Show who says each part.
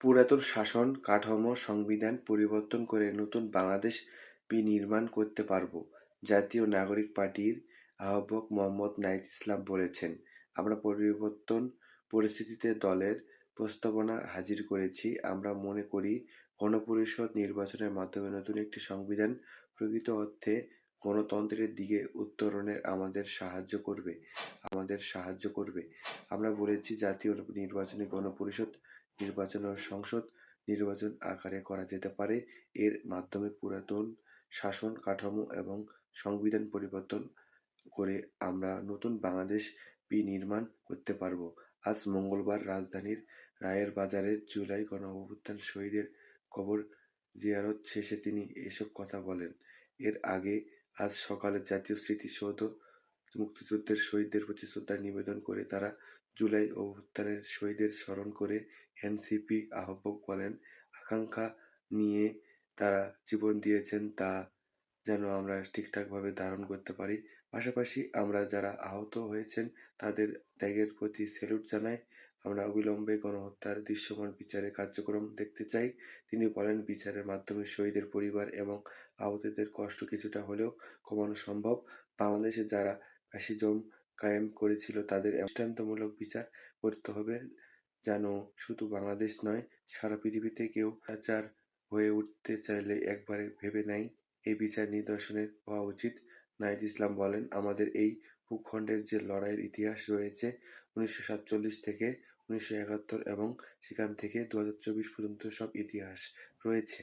Speaker 1: পুরাতন শাসন, কাঠামো সংবিধান পরিবর্তন করে নতুন বাংলাদেশ বিনির্মাণ করতে পারব, জাতীয় নাগরিক পার্টির আহ্বায়ক মোহাম্মদ নাহিদ ইসলাম বলেছেন। আমরা পরিবর্তন পরিস্থিতিতে দলের প্রস্তাবনা হাজির করেছি। আমরা মনে করি, গণপরিষদ নির্বাচনের মাধ্যমে নতুন একটি সংবিধান প্রকৃত অর্থে গণতন্ত্রের দিকে উত্তরণে আমাদের সাহায্য করবে, আমাদের সাহায্য করবে। আমরা বলেছি, জাতীয় নির্বাচনে গণপরিষদ নির্বাচন ও সংসদ নির্বাচন আকারে করা যেতে পারে। এর মাধ্যমে পুরাতন শাসন কাঠামো এবং সংবিধান পরিবর্তন করে আমরা নতুন বাংলাদেশ বিনির্মাণ করতে পারব। আজ মঙ্গলবার রাজধানীর রায়ের বাজারে জুলাই গণ অভ্যুত্থান শহীদের কবর জিয়ারত শেষে তিনি এসব কথা বলেন। এর আগে আজ সকালে জাতীয় স্মৃতিসৌধ মুক্তিযুদ্ধের শহীদদের প্রতি শ্রদ্ধা নিবেদন করে তারা জুলাই অভ্যুত্থানের শহীদদের স্মরণ করে এনসিপি আহ্বায়ক বলেন, আকাঙ্ক্ষা নিয়ে তারা জীবন দিয়েছেন তা যেন আমরা ঠিকঠাকভাবে ধারণ করতে পারি। পাশাপাশি আমরা যারা আহত হয়েছেন তাদের ত্যাগের প্রতি স্যালুট জানাই। আমরা অবিলম্বে গণহত্যার দৃশ্যমান বিচারের কার্যক্রম দেখতে চাই। তিনি বলেন, বিচারের মাধ্যমে শহীদের পরিবার এবং আহতদের কষ্ট কিছুটা হলেও কমানো সম্ভব। বাংলাদেশে যারা ফ্যাসিজম কায়েম করেছিল, তাদের দৃষ্টান্তমূলক বিচার করতে হবে যেন শুধু বাংলাদেশ নয়, সারা পৃথিবীতে কেউ অত্যাচার হয়ে উঠতে চাইলে একবারে ভেবে নাই এই বিচার নিদর্শনের হওয়া উচিত। নাইদ ইসলাম বলেন, আমাদের এই ভূখণ্ডের যে লড়াইয়ের ইতিহাস রয়েছে, উনিশশো সাতচল্লিশ থেকে উনিশশো একাত্তর এবং সেখান থেকে দু হাজার চব্বিশ পর্যন্ত সব ইতিহাস রয়েছে।